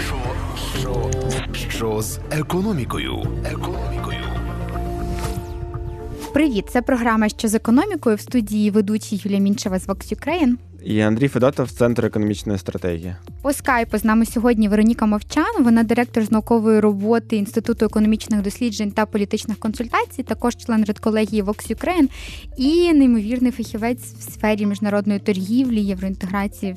Що, що, що з економікою? Економікою. Привіт, це програма що з економікою в студії ведучі Юлія Мінчева з Vox Ukraine. І Андрій Федотов з Центру економічної стратегії. По скайпу з нами сьогодні Вероніка Мовчан. Вона директор з наукової роботи Інституту економічних досліджень та політичних консультацій, також член редколегії Vox Ukraine і неймовірний фахівець в сфері міжнародної торгівлі, євроінтеграції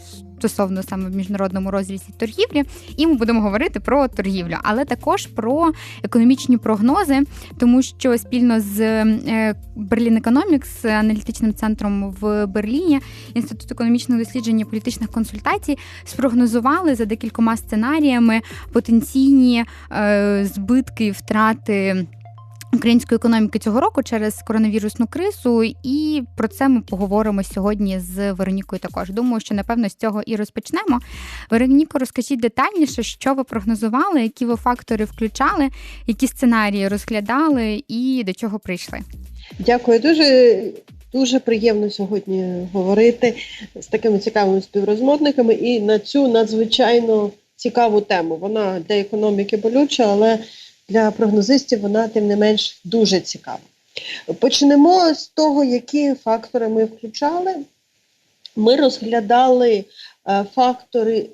стосовно саме в міжнародному розрізі торгівлі. І ми будемо говорити про торгівлю, але також про економічні прогнози, тому що спільно з е, Berlin Economics, аналітичним центром в Берліні, інститут економічних досліджень і політичних консультацій спрогнозували за декількома сценаріями потенційні е, збитки втрати. Української економіки цього року через коронавірусну кризу, і про це ми поговоримо сьогодні з Веронікою. Також думаю, що напевно з цього і розпочнемо. Вероніко, розкажіть детальніше, що ви прогнозували, які ви фактори включали, які сценарії розглядали і до чого прийшли. Дякую дуже. Дуже приємно сьогодні говорити з такими цікавими співрозмовниками і на цю надзвичайно цікаву тему. Вона для економіки болюча, але для прогнозистів вона, тим не менш, дуже цікава. Почнемо з того, які фактори ми включали. Ми розглядали е, фактори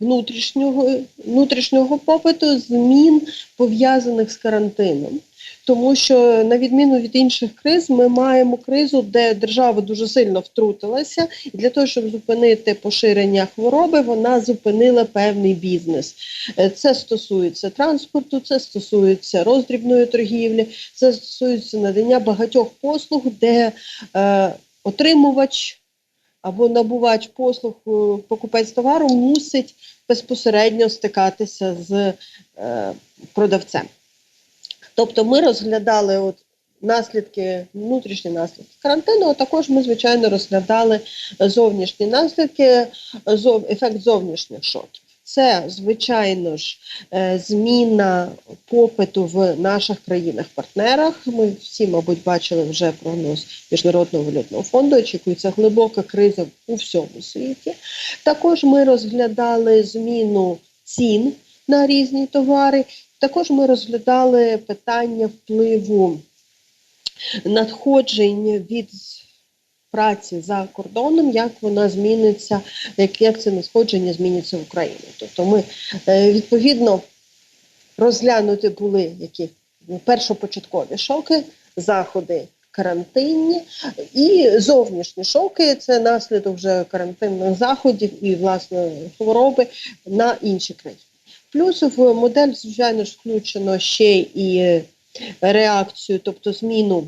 внутрішнього, внутрішнього попиту, змін пов'язаних з карантином. Тому що, на відміну від інших криз, ми маємо кризу, де держава дуже сильно втрутилася, і для того, щоб зупинити поширення хвороби, вона зупинила певний бізнес. Е, це стосується транспорту, це стосується роздрібної торгівлі, це стосується надання багатьох послуг, де е, отримувач або набувач послуг е, покупець товару мусить безпосередньо стикатися з е, продавцем. Тобто ми розглядали от наслідки, внутрішні наслідки карантину, а також ми, звичайно, розглядали зовнішні наслідки, зов, ефект зовнішніх шоків. Це, звичайно ж, е, зміна попиту в наших країнах-партнерах. Ми всі, мабуть, бачили вже прогноз Міжнародного валютного фонду. Очікується глибока криза у всьому світі. Також ми розглядали зміну цін на різні товари. Також ми розглядали питання впливу надходжень від праці за кордоном, як вона зміниться, як, це надходження зміниться в Україні. Тобто ми е, відповідно розглянути були які першопочаткові шоки, заходи карантинні і зовнішні шоки це наслідок вже карантинних заходів і власне хвороби на інші країни. Плюс в модель, звичайно ж, включено ще і реакцію, тобто зміну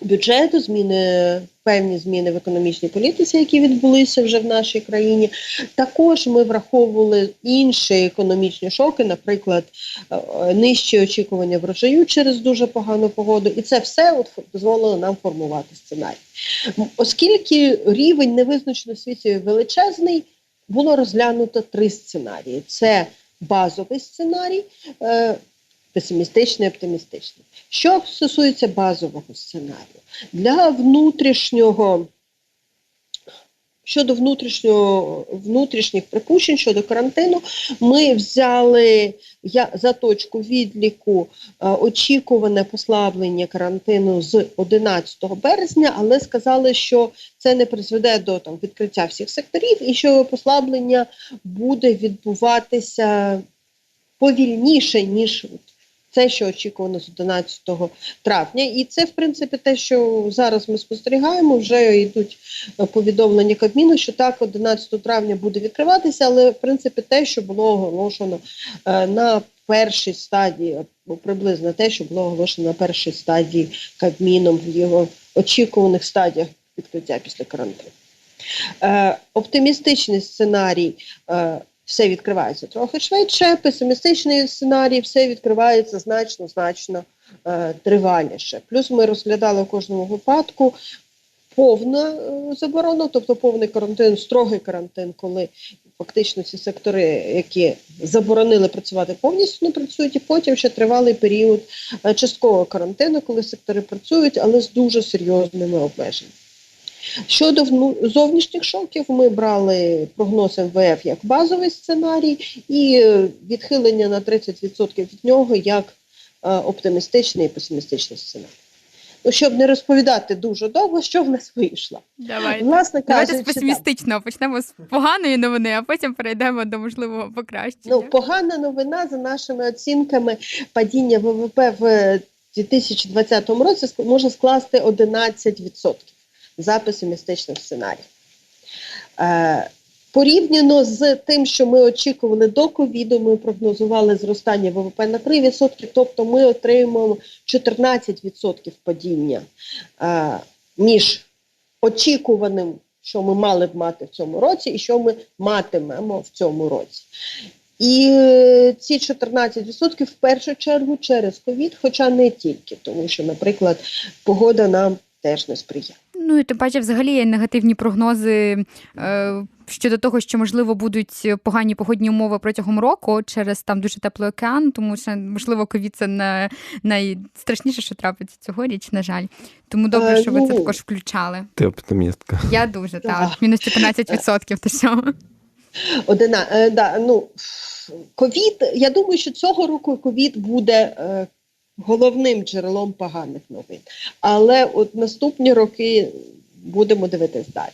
бюджету, зміни, певні зміни в економічній політиці, які відбулися вже в нашій країні. Також ми враховували інші економічні шоки, наприклад, е, нижчі очікування врожаю через дуже погану погоду. І це все от дозволило нам формувати сценарій. Оскільки рівень невизначеності в світі величезний, було розглянуто три сценарії: це базовий сценарій, е, песимістичний, оптимістичний. Що стосується базового сценарію, для внутрішнього. Щодо внутрішнього внутрішніх припущень щодо карантину, ми взяли я, за точку відліку е, очікуване послаблення карантину з 11 березня, але сказали, що це не призведе до там відкриття всіх секторів, і що послаблення буде відбуватися повільніше ніж це, що очікувано з 11 травня, і це в принципі те, що зараз ми спостерігаємо. Вже йдуть е, повідомлення Кабміну, що так 11 травня буде відкриватися, але в принципі те, що було оголошено е, на першій стадії, приблизно те, що було оголошено на першій стадії Кабміном в його очікуваних стадіях відкриття після карантину. Е, Оптимістичний сценарій. Е, все відкривається трохи швидше, песимістичний сценарій, все відкривається значно, значно е, триваліше. Плюс ми розглядали в кожному випадку повну е, заборону, тобто повний карантин, строгий карантин, коли фактично ці сектори, які заборонили працювати, повністю не працюють, і потім ще тривалий період е, часткового карантину, коли сектори працюють, але з дуже серйозними обмеженнями. Щодо зовнішніх шоків, ми брали прогноз МВФ як базовий сценарій і е, відхилення на 30% від нього як е, оптимістичний і песимістичний сценарій. Ну, щоб не розповідати дуже довго, що в нас вийшло. Давайте. Власне Давайте кажучи, з так. песимістичного почнемо з поганої новини, а потім перейдемо до можливого покращення. Ну, погана новина за нашими оцінками падіння ВВП в 2020 році ск- може скласти 11% за песимістичним сценарієм. Е, порівняно з тим, що ми очікували до ковіду, ми прогнозували зростання ВВП на 3%, тобто ми отримаємо 14% падіння е, між очікуваним, що ми мали б мати в цьому році, і що ми матимемо в цьому році. І ці 14% в першу чергу через ковід, хоча не тільки, тому що, наприклад, погода нам теж не сприяє. Ну і тим паче, взагалі є негативні прогнози е, щодо того, що можливо будуть погані погодні умови протягом року через там дуже теплий океан, тому що можливо ковід це не найстрашніше, що трапиться цьогоріч, на жаль. Тому добре, Е, що ви це ну. також включали. Ти оптимістка. Я дуже Так. так. Мінус 14%, то що? Одина, е, да, ну, ковід, я думаю, що цього року ковід буде е, головним джерелом поганих новин. Але от наступні роки будемо дивитись далі.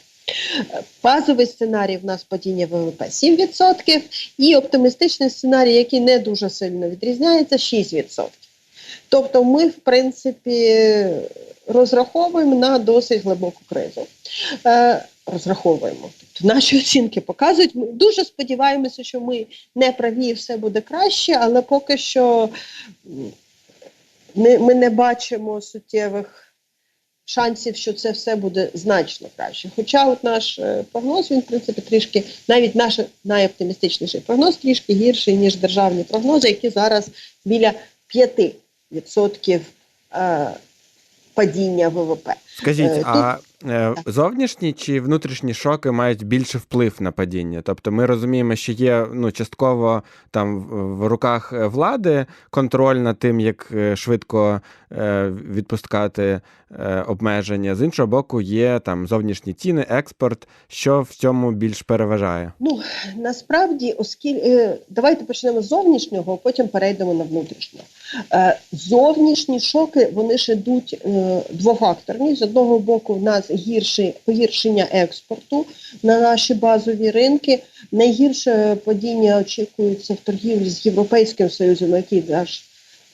Базовий сценарій в нас падіння ВВП 7%, і оптимістичний сценарій, який не дуже сильно відрізняється, 6%. Тобто ми, в принципі, розраховуємо на досить глибоку кризу. Е, розраховуємо. Тобто наші оцінки показують. Ми дуже сподіваємося, що ми не праві і все буде краще, але поки що м, не, ми не бачимо суттєвих шансів, що це все буде значно краще. Хоча от наш е, прогноз, він, в принципі, трішки, навіть наш найоптимістичніший прогноз трішки гірший, ніж державні прогнози, які зараз біля 5% е, падіння ВВП. Скажіть, Тут... а е, зовнішні чи внутрішні шоки мають більше вплив на падіння? Тобто ми розуміємо, що є ну, частково там в- руках е, влади контроль над тим, як е, швидко е, відпускати е, обмеження. З іншого боку, є там зовнішні ціни, експорт. Що в цьому більш переважає? Ну насправді, оскільки давайте почнемо з зовнішнього, потім перейдемо на внутрішнього. Е, Зовнішні шоки вони ж йдуть е, двофакторні. З одного боку, в нас гірше погіршення експорту на наші базові ринки. Найгірше падіння очікується в торгівлі з Європейським Союзом, який наш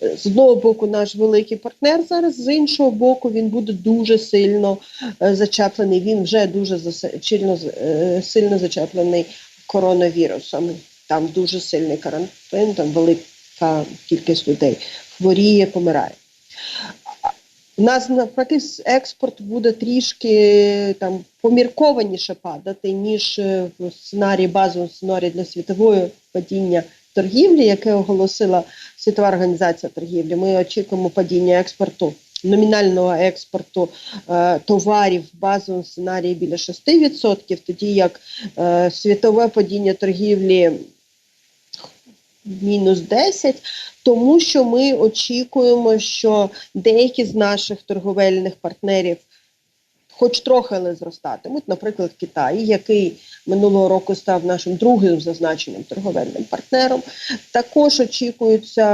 з одного боку наш великий партнер зараз, з іншого боку, він буде дуже сильно е, зачеплений. Він вже дуже сильно, е, сильно зачеплений коронавірусом. Там дуже сильний карантин, там велика кількість людей хворіє, помирає. У нас навпаки експорт буде трішки там поміркованіше падати, ніж е, в сценарії базовому сценарії для світової падіння торгівлі, яке оголосила Світова організація торгівлі. Ми очікуємо падіння експорту. Номінального експорту е, товарів в базовому сценарії біля 6%, тоді як е, світове падіння торгівлі мінус 10, тому що ми очікуємо, що деякі з наших торговельних партнерів, хоч трохи, але зростатимуть, наприклад, Китай, який минулого року став нашим другим зазначеним торговельним партнером, також очікується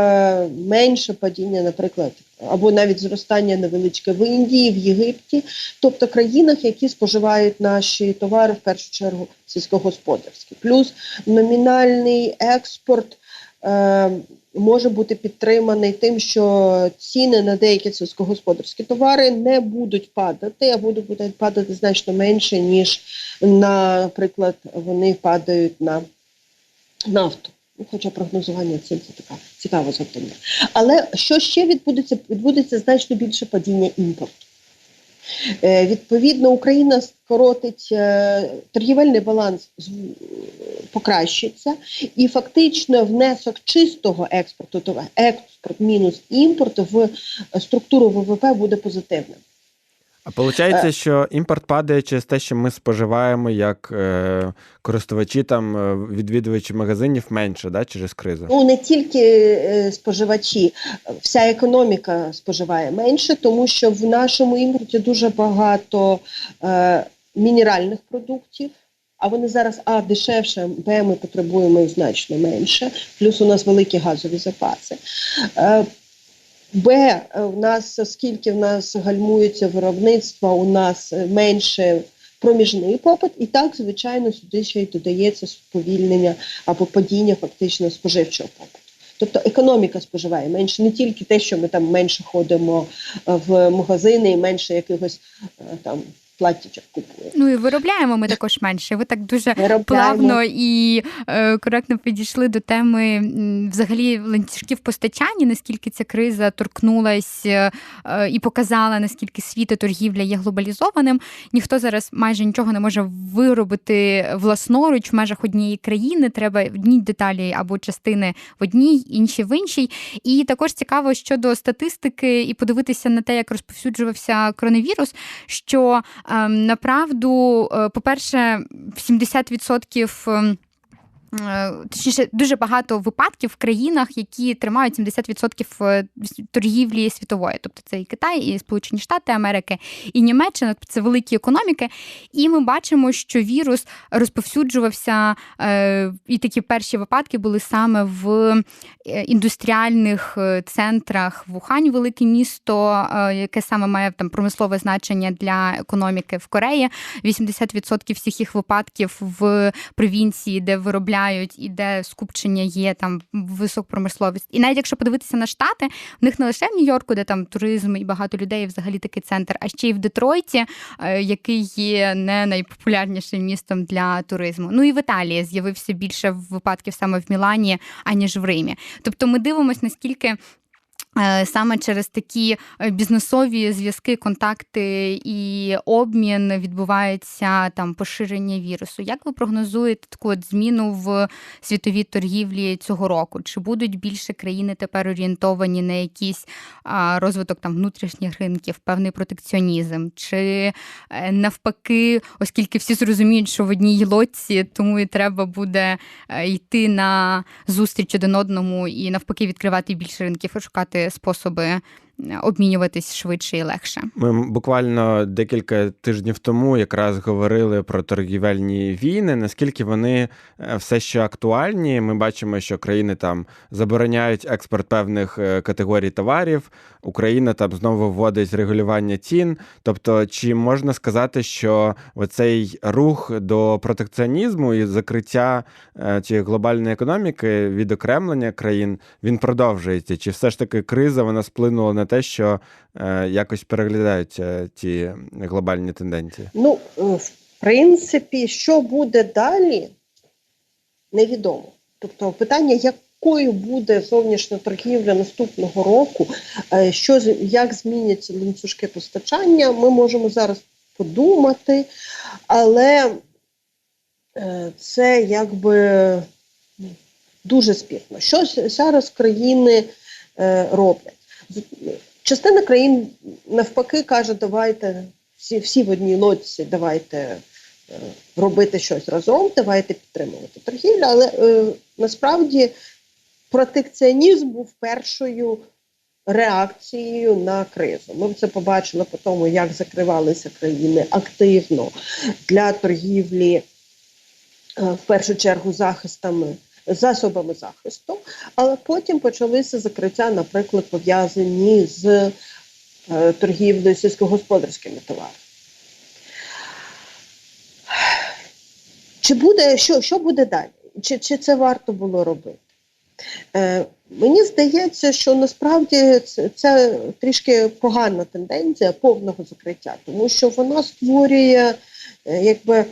менше падіння, наприклад, або навіть зростання невеличке в Індії, в Єгипті, тобто країнах, які споживають наші товари в першу чергу сільськогосподарські. Плюс номінальний експорт може бути підтриманий тим, що ціни на деякі сільськогосподарські товари не будуть падати, а будуть падати значно менше, ніж, наприклад, вони падають на нафту. Ну, Хоча прогнозування цін це така цікава завдання. Але що ще відбудеться? Відбудеться значно більше падіння імпорту. Е, відповідно, Україна скоротить е, торгівельний баланс з- покращиться, і фактично внесок чистого експорту, тобто експорт мінус імпорт в структуру ВВП буде позитивним. А виходить, що імпорт падає через те, що ми споживаємо як е, користувачі там е, відвідувачі магазинів менше, да, через кризу. Ну не тільки е, споживачі, вся економіка споживає менше, тому що в нашому імпорті дуже багато е, мінеральних продуктів. А вони зараз а дешевше, б ми потребуємо значно менше. Плюс у нас великі газові запаси. Е, Б у нас, оскільки в нас гальмується виробництво, у нас менше проміжний попит, і так, звичайно, сюди ще й додається сповільнення або падіння фактично споживчого попиту. Тобто економіка споживає менше не тільки те, що ми там менше ходимо в магазини і менше якихось е, там платтячок купуємо. Ну і виробляємо ми також менше. Ви так дуже Виробляємо. плавно і е, коректно підійшли до теми взагалі ланцюжків постачання, наскільки ця криза торкнулась е, е, і показала, наскільки світ і торгівля є глобалізованим. Ніхто зараз майже нічого не може виробити власноруч в межах однієї країни. Треба одні деталі або частини в одній, інші в іншій. І також цікаво щодо статистики і подивитися на те, як розповсюджувався коронавірус. Що ем, направду, е, по-перше, 70% ем, е, Точніше, дуже багато випадків в країнах, які тримають 70% е, торгівлі світової, тобто це і Китай, і Сполучені Штати Америки, і Німеччина, тобто це великі економіки. І ми бачимо, що вірус розповсюджувався, е, і такі перші випадки були саме в е, індустріальних е, центрах Вухань, велике місто, е, яке саме має там промислове значення для економіки в Кореї. 80% всіх їх випадків в провінції, де виробляють і де скупчення є там висок промисловість. І навіть якщо подивитися на штати, в них не лише в Нью-Йорку, де там туризм і багато людей, і взагалі такий центр, а ще й в Детройті, е, який є не найпопулярнішим містом для туризму. Ну і в Італії з'явився більше випадків саме в Мілані, аніж в Римі. Тобто ми дивимося, наскільки. Е, Саме через такі е, бізнесові зв'язки, контакти і обмін відбувається там поширення вірусу. Як ви прогнозуєте таку от зміну в світовій торгівлі цього року? Чи будуть більше країни тепер орієнтовані на якийсь розвиток там внутрішніх ринків, певний протекціонізм? Чи е, навпаки, оскільки всі зрозуміють, що в одній лодці, тому і треба буде йти на зустріч один одному і навпаки відкривати більше ринків і шукати способи е, обмінюватись швидше і легше. Ми буквально декілька тижнів тому якраз говорили про торгівельні війни, наскільки вони е, все ще актуальні. Ми бачимо, що країни там забороняють експорт певних е, категорій товарів. Україна там знову вводить регулювання цін. Тобто, чи можна сказати, що оцей рух до протекціонізму і закриття е, цієї глобальної економіки, відокремлення країн, він продовжується? Чи все ж таки криза вона сплинула на те, що е, якось переглядаються ті глобальні тенденції? Ну, е, в принципі, що буде далі, невідомо. Тобто питання, якою буде зовнішня торгівля наступного року, е, що як зміняться ланцюжки постачання, ми можемо зараз подумати, але це якби ну, дуже спірно. Що зараз країни роблять? Частина країн навпаки каже, давайте всі, всі в одній лодці, давайте е, робити щось разом, давайте підтримувати торгівлю. Але е, насправді протекціонізм був першою реакцією на кризу. Ми це побачили по тому, як закривалися країни активно для торгівлі, е, в першу чергу, захистами. Засобами захисту, але потім почалися закриття, наприклад, пов'язані з е, торгівлею сільськогосподарськими товарами. Чи буде що, що буде далі? Чи, чи це варто було робити? Е, мені здається, що насправді це, це трішки погана тенденція повного закриття, тому що вона створює, е, якби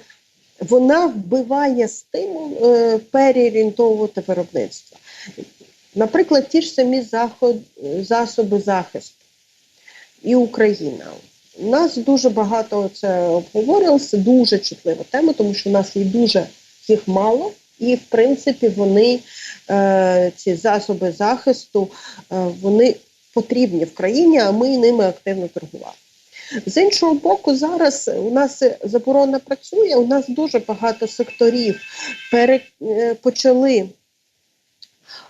вона вбиває стимул е, переорієнтовувати виробництво. Наприклад, ті ж самі засоби захисту і Україна. У нас дуже багато це обговорювалося, дуже чутлива тема, тому що у нас є дуже їх мало, і в принципі вони е, ці засоби захисту е, вони потрібні в країні, а ми ними активно торгували. З іншого боку, зараз у нас заборона працює. У нас дуже багато секторів пере, е, почали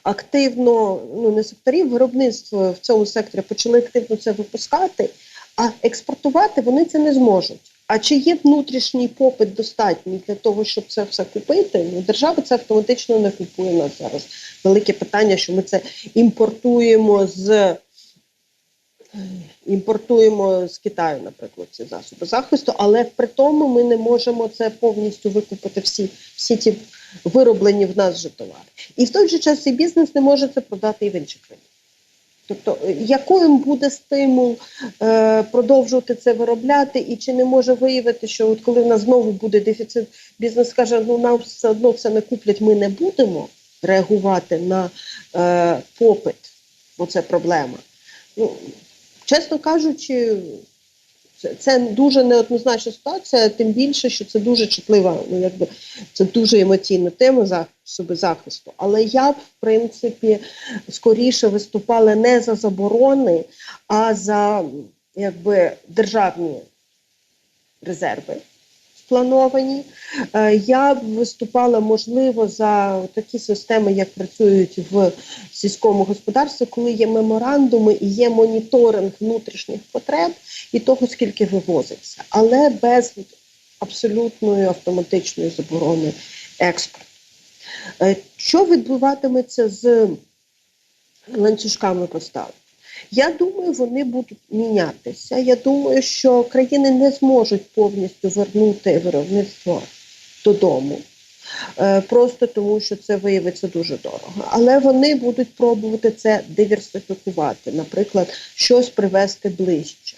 активно, ну не секторів, виробництво в цьому секторі почали активно це випускати, а експортувати вони це не зможуть. А чи є внутрішній попит достатній для того, щоб це все купити? Ну, держава це автоматично не купує нас зараз. Велике питання, що ми це імпортуємо з імпортуємо з Китаю, наприклад, ці засоби захисту, але при тому ми не можемо це повністю викупити всі, всі ті вироблені в нас же товари. І в той же час цей бізнес не може це продати і в інші країни. Тобто, якою буде стимул е, продовжувати це виробляти, і чи не може виявити, що от коли в нас знову буде дефіцит, бізнес скаже, ну нам все одно це не куплять, ми не будемо реагувати на е, попит, бо це проблема. Ну, Чесно кажучи, це, дуже неоднозначна ситуація, тим більше, що це дуже чутлива, ну якби це дуже емоційна тема засоби захисту. Але я б, в принципі, скоріше виступала не за заборони, а за якби державні резерви сплановані. Е, я б виступала можливо за такі системи, як працюють в сільському господарстві, коли є меморандуми і є моніторинг внутрішніх потреб і того, скільки вивозиться, але без абсолютної автоматичної заборони експорту. Е, що відбуватиметься з ланцюжками поставок? Я думаю, вони будуть мінятися. Я думаю, що країни не зможуть повністю вернути виробництво додому. Е, просто тому, що це виявиться дуже дорого. Але вони будуть пробувати це диверсифікувати, наприклад, щось привезти ближче.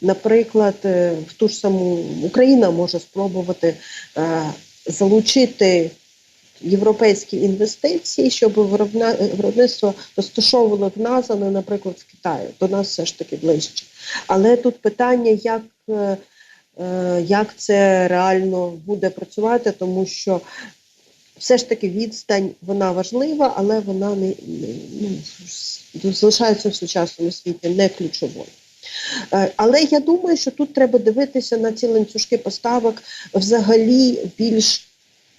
Наприклад, е, в ту ж саму Україна може спробувати е, залучити європейські інвестиції, щоб виробництво розташовувало в нас, а не, наприклад, в Китаю. До нас все ж таки ближче. Але тут питання, як е, е, як це реально буде працювати, тому що все ж таки відстань вона важлива, але вона не, ну, залишається в сучасному світі не ключовою. Е, але я думаю, що тут треба дивитися на ці ланцюжки поставок взагалі більш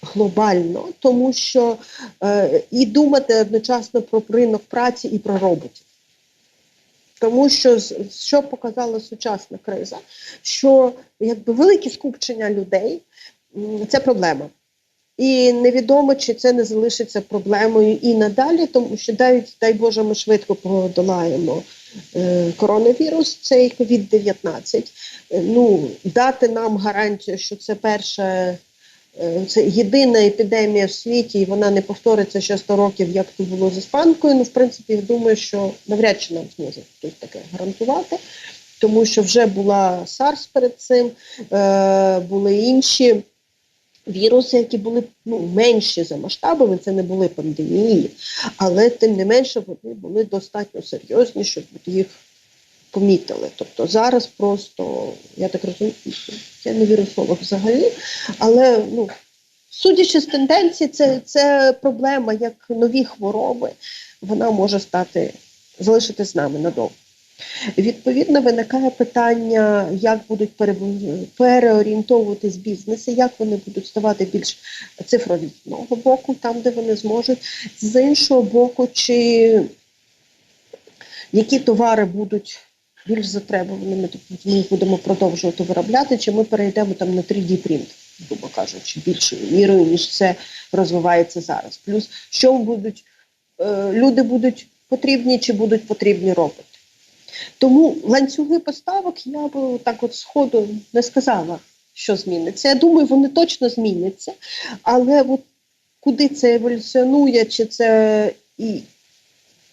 глобально, тому що е, і думати одночасно про ринок праці і про роботів. Тому що що показала сучасна криза, що якби велике скупчення людей це проблема. І невідомо, чи це не залишиться проблемою і надалі, тому що дай, дай Боже, ми швидко подолаємо е, коронавірус, цей COVID-19. Е, ну, дати нам гарантію, що це перше це єдина епідемія в світі, і вона не повториться ще 100 років, як це було з іспанкою. Ну, в принципі, я думаю, що навряд чи нам зможе хтось таке гарантувати, тому що вже була SARS перед цим, е, були інші. Віруси, які були ну, менші за масштабами, це не були пандемії, але тим не менше вони були достатньо серйозні, щоб їх помітили. Тобто зараз просто, я так розумію, я не вірусолог взагалі, але ну, судячи з тенденції, це, це проблема як нові хвороби, вона може стати, залишити з нами надовго. Відповідно, виникає питання, як будуть переорієнтовуватись бізнеси, як вони будуть ставати більш цифрові з одного боку, там, де вони зможуть, з іншого боку, чи які товари будуть більш затребуваними, тобто ми їх будемо продовжувати виробляти, чи ми перейдемо там на 3D принт, грубо кажучи, більшою мірою, ніж це розвивається зараз. Плюс що будуть е, люди будуть потрібні, чи будуть потрібні роботи. Тому ланцюги поставок я б так от сходу не сказала, що зміниться. Я думаю, вони точно зміняться, але от куди це еволюціонує, чи це і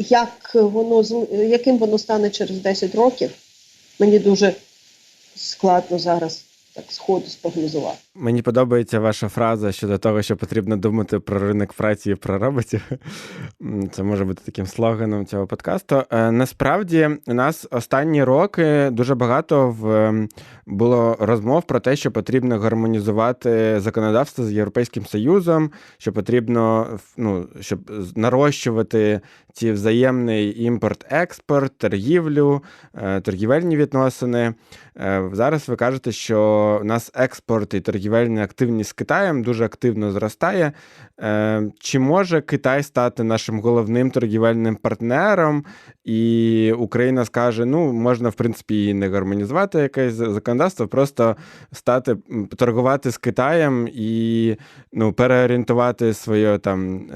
як воно яким воно стане через 10 років, мені дуже складно зараз так сходу спрогнозувати. Мені подобається ваша фраза щодо того, що потрібно думати про ринок праці і про роботів. Це може бути таким слоганом цього подкасту. Е, насправді, у нас останні роки дуже багато в було розмов про те, що потрібно гармонізувати законодавство з Європейським Союзом, що потрібно ну, щоб нарощувати ці взаємний імпорт-експорт, торгівлю, е, торгівельні відносини. Е, зараз ви кажете, що у нас експорт і торгівля торгівельна активність з Китаєм дуже активно зростає. Е, Чи може Китай стати нашим головним торгівельним партнером, і Україна скаже: ну, можна, в принципі, і не гармонізувати якесь законодавство, просто стати торгувати з Китаєм і ну, переорієнтувати своє там.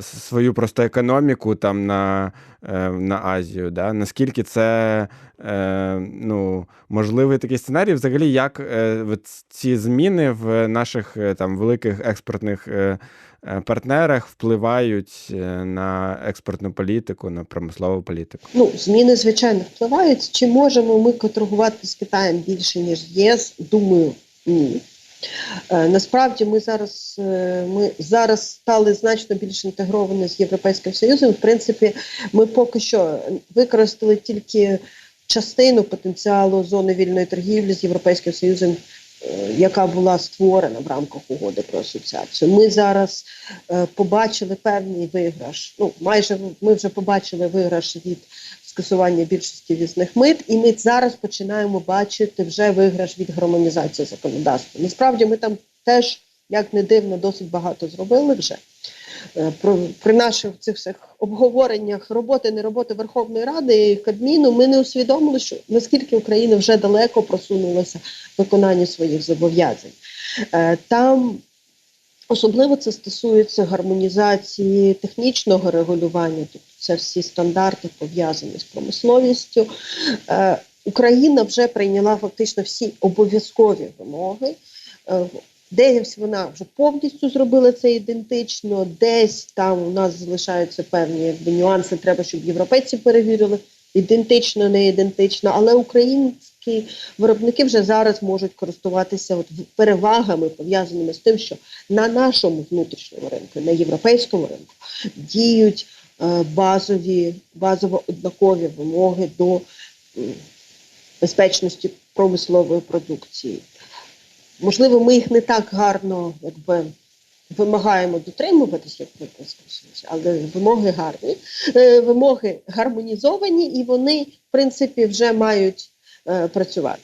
Свою просто економіку там на е, на Азію. Да? Наскільки це е, ну, можливий такий сценарій? Взагалі, як е, ці зміни в наших там великих експортних партнерах впливають на експортну політику, на промислову політику? Ну, зміни, звичайно, впливають. Чи можемо ми торгувати з Китаєм більше, ніж ЄС? Думаю, ні. Е, насправді ми зараз е, ми зараз стали значно більш інтегровані з Європейським Союзом. В принципі, ми поки що використали тільки частину потенціалу зони вільної торгівлі з Європейським Союзом, е, яка була створена в рамках угоди про асоціацію. Ми зараз побачили певний виграш. Ну майже ми вже побачили виграш від скасування більшості візних мит, і ми зараз починаємо бачити вже виграш від гармонізації законодавства. Насправді ми там теж, як не дивно, досить багато зробили вже. Е, про при наших цих всіх обговореннях роботи, не роботи Верховної Ради і Кабміну ми не усвідомили, що наскільки Україна вже далеко просунулася в виконанні своїх зобов'язань. Е, там особливо це стосується гармонізації технічного регулювання, тобто це всі стандарти пов'язані з промисловістю. Е, Україна вже прийняла фактично всі обов'язкові вимоги. Е, Десь вона вже повністю зробила це ідентично, десь там у нас залишаються певні якби, нюанси. Треба, щоб європейці перевірили ідентично, не ідентично, але українські виробники вже зараз можуть користуватися от перевагами пов'язаними з тим, що на нашому внутрішньому ринку, на європейському ринку діють Е, базові, базово однакові вимоги до безпечності промислової продукції. Можливо, ми їх не так гарно якби, вимагаємо дотримуватись, як ми але вимоги гарні, е, вимоги гармонізовані і вони, в принципі, вже мають працювати.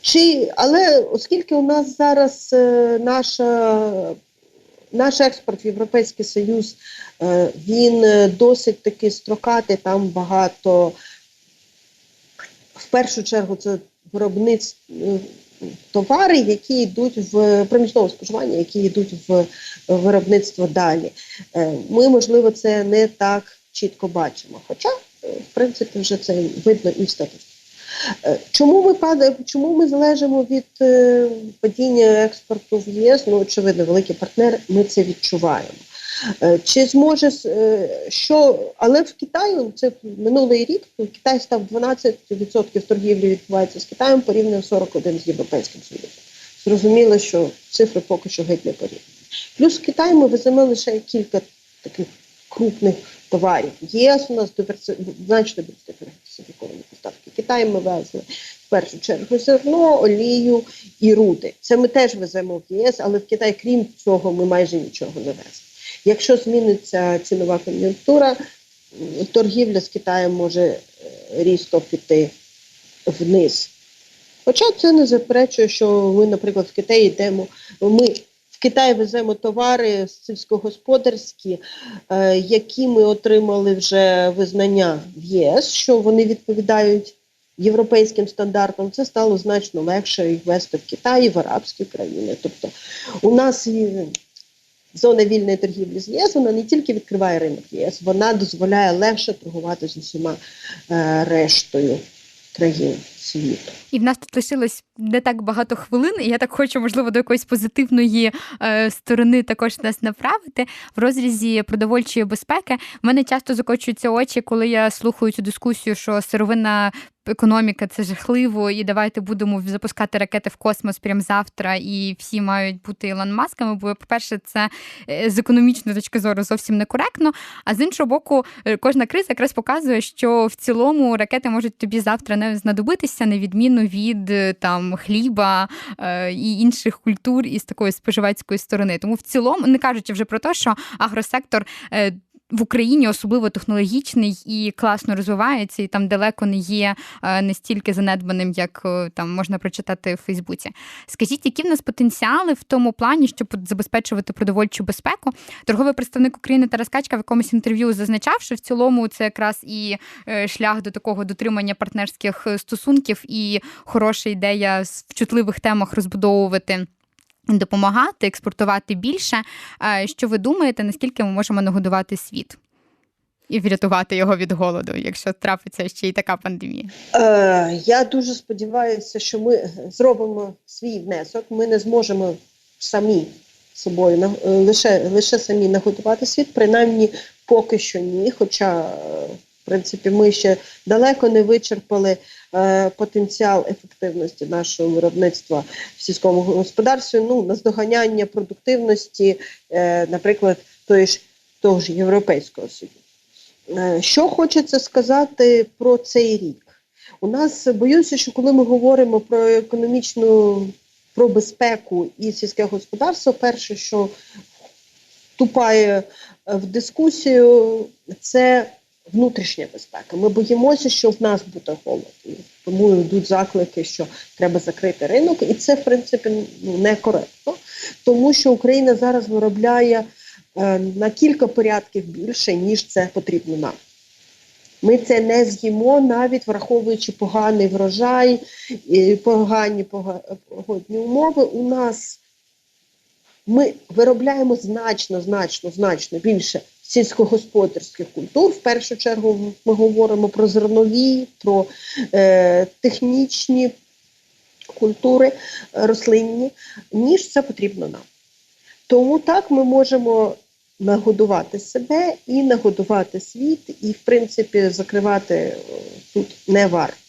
Чи, Але оскільки у нас зараз наша наш експорт в Європейський Союз е, він е, досить таки строкатий, там багато. В першу чергу це виробництво е, товари, які йдуть в промислове споживання, які йдуть в виробництво далі. Ми, можливо, це не так чітко бачимо. Хоча, в принципі, вже це видно і в статистиці. Е, чому ми падаємо, чому ми залежимо від е, падіння експорту в ЄС? Ну, очевидно, великий партнер, ми це відчуваємо. Е, чи зможе що, але в Китаї це минулий рік Китай став 12% торгівлі відбувається з Китаєм порівняно 41 з Європейським Союзом. Зрозуміло, що цифри поки що геть не порівняні. Плюс в Китай ми веземо лише кілька таких крупних товарів. ЄС у нас диверси... значно більш диверсифіковані поставки. Китай ми везли в першу чергу зерно, олію і руди. Це ми теж веземо в ЄС, але в Китай, крім цього, ми майже нічого не веземо. Якщо зміниться цінова кон'юнктура, торгівля з Китаєм може е, різко піти вниз. Хоча це не заперечує, що ми, наприклад, в Китаї йдемо. Ми Китай веземо товари сільськогосподарські, е, які ми отримали вже визнання в ЄС, що вони відповідають європейським стандартам. Це стало значно легше їх вести в Китай, в арабські країни. Тобто у нас є зона вільної торгівлі з ЄС, вона не тільки відкриває ринок ЄС, вона дозволяє легше торгувати з усіма е, рештою країн світу. І в нас тут лишилось не так багато хвилин, і я так хочу, можливо, до якоїсь позитивної е, сторони також нас направити в розрізі продовольчої безпеки. В мене часто закочуються очі, коли я слухаю цю дискусію, що сировинна економіка це жахливо, і давайте будемо запускати ракети в космос прямо завтра, і всі мають бути Ілон Масками. Бо, по-перше, це е, з економічної точки зору зовсім некоректно. А з іншого боку, е, кожна криза якраз показує, що в цілому ракети можуть тобі завтра не знадобитися, на відміну від е, там хліба і інших культур із такої споживацької сторони. Тому в цілому, не кажучи вже про те, що агросектор в Україні особливо технологічний і класно розвивається, і там далеко не є настільки занедбаним, як там можна прочитати в Фейсбуці. Скажіть, які в нас потенціали в тому плані, щоб забезпечувати продовольчу безпеку? Торговий представник України Тарас Качка в якомусь інтерв'ю зазначав, що в цілому це якраз і шлях до такого дотримання партнерських стосунків і хороша ідея в чутливих темах розбудовувати. Допомагати, експортувати більше. Що ви думаєте, наскільки ми можемо нагодувати світ і врятувати його від голоду, якщо трапиться ще й така пандемія? Е, Я дуже сподіваюся, що ми зробимо свій внесок. Ми не зможемо самі собою лише лише самі нагодувати світ, принаймні поки що ні. Хоча в принципі, ми ще далеко не вичерпали е, потенціал ефективності нашого виробництва в сільському господарстві. Ну, наздоганяння продуктивності, е, наприклад, той ж того ж Європейського Союзу. Е, що хочеться сказати про цей рік? У нас боюся, що коли ми говоримо про економічну про безпеку і сільське господарство, перше, що вступає в дискусію, це внутрішня безпека. Ми боїмося, що в нас буде голод. Тому йдуть заклики, що треба закрити ринок, і це в принципі ну, некоректно, тому що Україна зараз виробляє е, на кілька порядків більше, ніж це потрібно нам. Ми це не з'їмо, навіть враховуючи поганий врожай, і погані погодні умови. У нас ми виробляємо значно, значно, значно більше сільськогосподарських культур. В першу чергу ми говоримо про зернові, про е, технічні культури рослинні, ніж це потрібно нам. Тому так ми можемо нагодувати себе і нагодувати світ, і, в принципі, закривати е, тут не варто.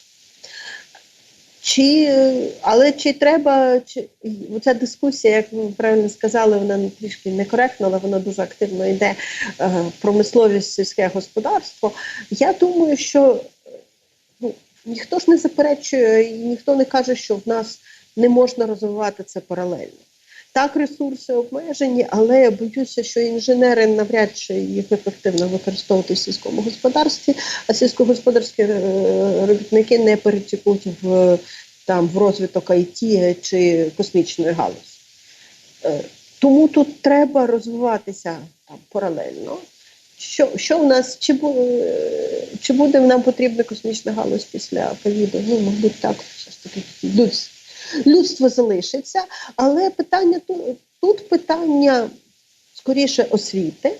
Чи, Але чи треба, чи ця дискусія, як ви правильно сказали, вона трішки некоректна, але вона дуже активно йде е, промисловість сільське господарство. Я думаю, що ну, ніхто ж не заперечує і ніхто не каже, що в нас не можна розвивати це паралельно. Так, ресурси обмежені, але я боюся, що інженери навряд чи їх ефективно використовувати в сільському господарстві, а сільськогосподарські е, робітники не перетікуть в там в розвиток IT чи космічної галузі. Е, тому тут треба розвиватися там паралельно. Що що в нас, чи чи буде нам потрібна космічна галузь після ковіду? Ну, мабуть, так, ж таки людство залишиться, але питання тут, питання скоріше освіти,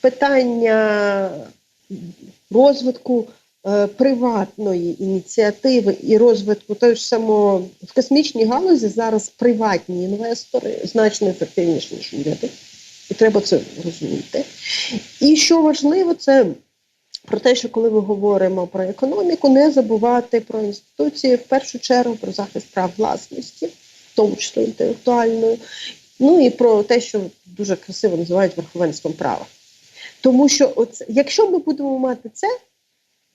питання розвитку е, приватної ініціативи і розвитку того ж самого в космічній галузі зараз приватні інвестори значно ефективніші, ніж уряди. І треба це розуміти. І що важливо, це про те, що коли ми говоримо про економіку, не забувати про інституції в першу чергу про захист прав власності, в тому числі інтелектуальної, ну і про те, що дуже красиво називають верховенством права. Тому що, оце, якщо ми будемо мати це,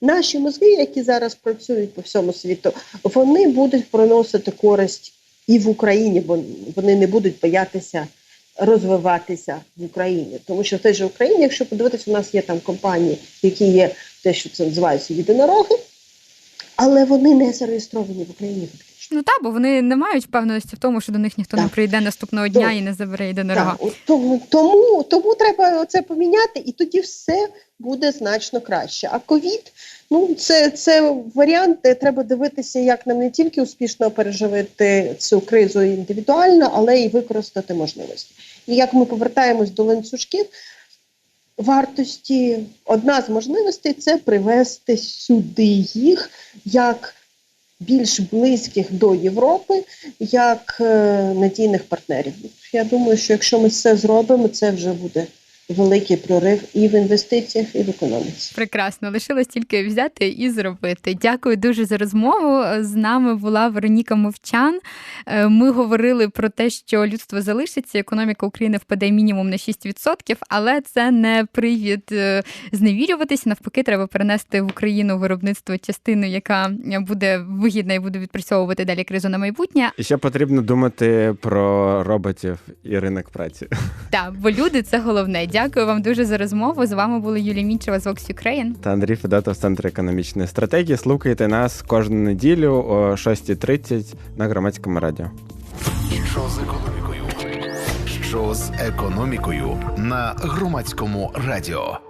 наші мозги, які зараз працюють по всьому світу, вони будуть приносити користь і в Україні, бо вони не будуть боятися розвиватися в Україні. Тому що в той же Україні, якщо подивитися, у нас є там компанії, які є те, що це називається єдинороги, але вони не зареєстровані в Україні. Ну так, бо вони не мають впевненості в тому, що до них ніхто так. не прийде наступного дня так. і не забере єдинорога. Тому, тому тому треба це поміняти, і тоді все буде значно краще. А ковід ну це це варіант, де треба дивитися, як нам не тільки успішно переживити цю кризу індивідуально, але й використати можливості. І як ми повертаємось до ланцюжків вартості, одна з можливостей це привести сюди їх як більш близьких до Європи, як е, надійних партнерів. Я думаю, що якщо ми це зробимо, це вже буде великий прорив і в інвестиціях, і в економіці. Прекрасно, лишилось тільки взяти і зробити. Дякую дуже за розмову. З нами була Вероніка Мовчан. Е, ми говорили про те, що людство залишиться, економіка України впаде мінімум на 6%, але це не привід е, зневірюватися. Навпаки, треба перенести в Україну виробництво частину, яка буде вигідна і буде відпрацьовувати далі кризу на майбутнє. І ще потрібно думати про роботів і ринок праці. Так, бо люди це головне. Дякую вам дуже за розмову. З вами були Юлія Мічева з Vox Ukraine. Та Андрій Федотов з Центру економічної стратегії. Слухайте нас кожну неділю о 6.30 на громадському радіо. Що з економікою? Що з економікою на громадському радіо?